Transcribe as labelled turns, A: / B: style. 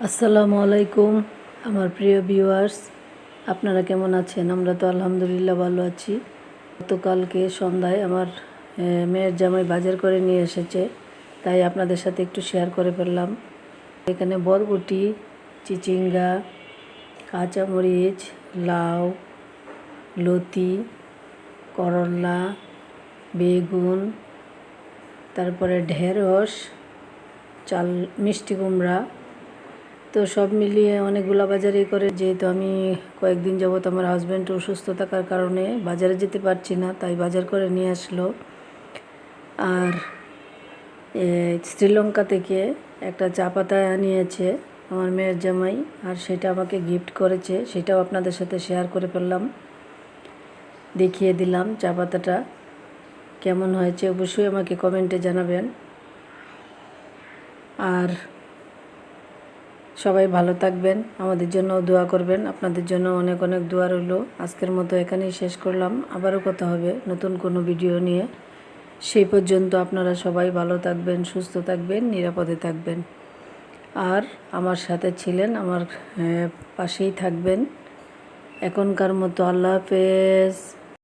A: আসসালামু আলাইকুম, আমার প্রিয় ভিউয়ার্স। আপনারা কেমন আছেন? আমরা তো আলহামদুলিল্লাহ ভালো আছি। গতকালকে সন্ধ্যায় আমার মেয়ের জামাই বাজার করে নিয়ে এসেছে, তাই আপনাদের সাথে একটু শেয়ার করে ফেললাম। এখানে বরবটি, চিচিঙ্গা, কাঁচামরিচ, লাউ, লতি, করলা, বেগুন, তারপরে ঢেঁড়স, চাল, মিষ্টি কুমড়া তো সব মিলিয়ে অনেকগুলো বাজারই করে, যেহেতু আমি কয়েকদিন যাবত আমার হাজব্যান্ড অসুস্থ থাকার কারণে বাজারে যেতে পারছি না, তাই বাজার করে নিয়ে আসলো। আর শ্রীলঙ্কা থেকে একটা চা পাতা আনিয়েছে আমার মেয়ের জামাই, আর সেটা আমাকে গিফট করেছে, সেটাও আপনাদের সাথে শেয়ার করে ফেললাম। দেখিয়ে দিলাম চা পাতাটা, কেমন হয়েছে অবশ্যই আমাকে কমেন্টে জানাবেন। আর সবাই ভালো থাকবেন, আমাদের জন্য দোয়া করবেন, আপনাদের জন্য অনেক অনেক দোয়া রইল। আজকের মতো এখানেই শেষ করলাম, আবারও কথা হবে নতুন কোনো ভিডিও নিয়ে। সেই পর্যন্ত আপনারা সবাই ভালো থাকবেন, সুস্থ থাকবেন, নিরাপদে থাকবেন। আর আমার সাথে ছিলেন, আমার পাশেই থাকবেন। এখনকার মতো আল্লাহ হাফেজ।